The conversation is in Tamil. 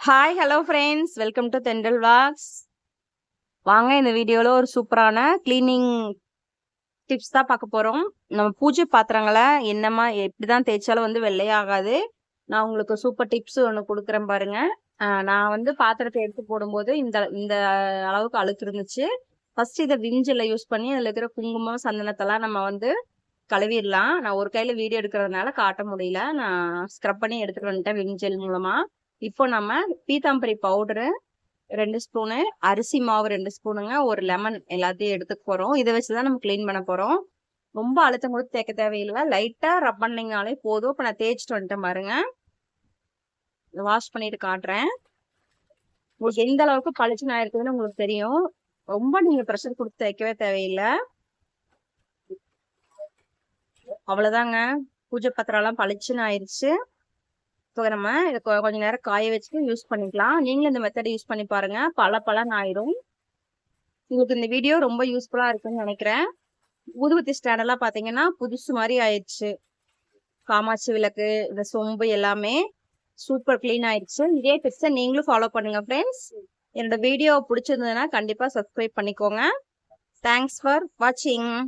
Hi hello friends welcome to dental walks வாங்க இந்த வீடியோவில் ஒரு சூப்பரான க்ளீனிங் டிப்ஸ் தான் பார்க்க போகிறோம் நம்ம பூஜை பாத்திரங்களை என்னமா எப்படி தான் தேய்ச்சாலும் வந்து வெள்ளையாகாது. நான் உங்களுக்கு சூப்பர் டிப்ஸ் ஒன்று கொடுக்குறேன் பாருங்க. நான் வந்து பாத்திரத்தை எடுத்து போடும்போது இந்த இந்த அளவுக்கு அழுக்கு இருந்துச்சு. ஃபர்ஸ்ட் இதை விஞ்சில் யூஸ் பண்ணி அதில் இருக்கிற குங்குமம் சந்தனத்தெல்லாம் நம்ம வந்து கழுவிடலாம். நான் ஒரு கையில் வீடியோ எடுக்கிறதுனால காட்ட முடியல. நான் ஸ்க்ரப் பண்ணி எடுத்துகிட்டு வந்துட்டேன் விஞ்சல் மூலமாக இப்போ நம்ம பீத்தாம்பரி பவுடரு ரெண்டு ஸ்பூனு அரிசி மாவு ரெண்டு ஸ்பூனுங்க ஒரு லெமன் எல்லாத்தையும் எடுத்துக்க போகிறோம் இதை வச்சு தான் நம்ம க்ளீன் பண்ண போகிறோம் ரொம்ப அழுத்தம் கொடுத்து தேய்க்க தேவையில்லை. லைட்டாக ரப் பண்ணிங்கனாலே போதும். இப்போ நான் தேய்ச்சிட்டு வந்துட்டேன் பாருங்க. வாஷ் பண்ணிட்டு காட்டுறேன். உங்களுக்கு எந்த அளவுக்கு பளிச்சுன்னு ஆயிருக்குதுன்னு உங்களுக்கு தெரியும். ரொம்ப நீங்கள் ப்ரெஷர் கொடுத்து தேய்க்கவே தேவையில்லை. அவ்வளோதாங்க பூஜை பத்திரம்லாம் பளிச்சுன்னு ஆயிடுச்சு இப்போ நம்ம இதை கொ- கொஞ்ச நேரம் காய வச்சுட்டு யூஸ் பண்ணிக்கலாம். நீங்களும் இந்த மெத்தடை யூஸ் பண்ணி பாருங்க. பல பலன் ஆயிரும் உங்களுக்கு இந்த வீடியோ ரொம்ப யூஸ்ஃபுல்லாக இருக்குன்னு நினைக்கிறேன். ஊதுபத்தி ஸ்டாண்ட் பார்த்தீங்கன்னா புதுசு மாதிரி ஆயிடுச்சு. காமாட்சி விளக்கு இந்த சொம்பு எல்லாமே சூப்பர் க்ளீன் ஆயிடுச்சு. இதே டிப்ஸை நீங்களும் ஃபாலோ பண்ணுங்க ஃப்ரெண்ட்ஸ் என்னோட வீடியோ பிடிச்சிருந்ததுன்னா கண்டிப்பாக சப்ஸ்கிரைப் பண்ணிக்கோங்க. தேங்க்ஸ் ஃபார் வாட்சிங்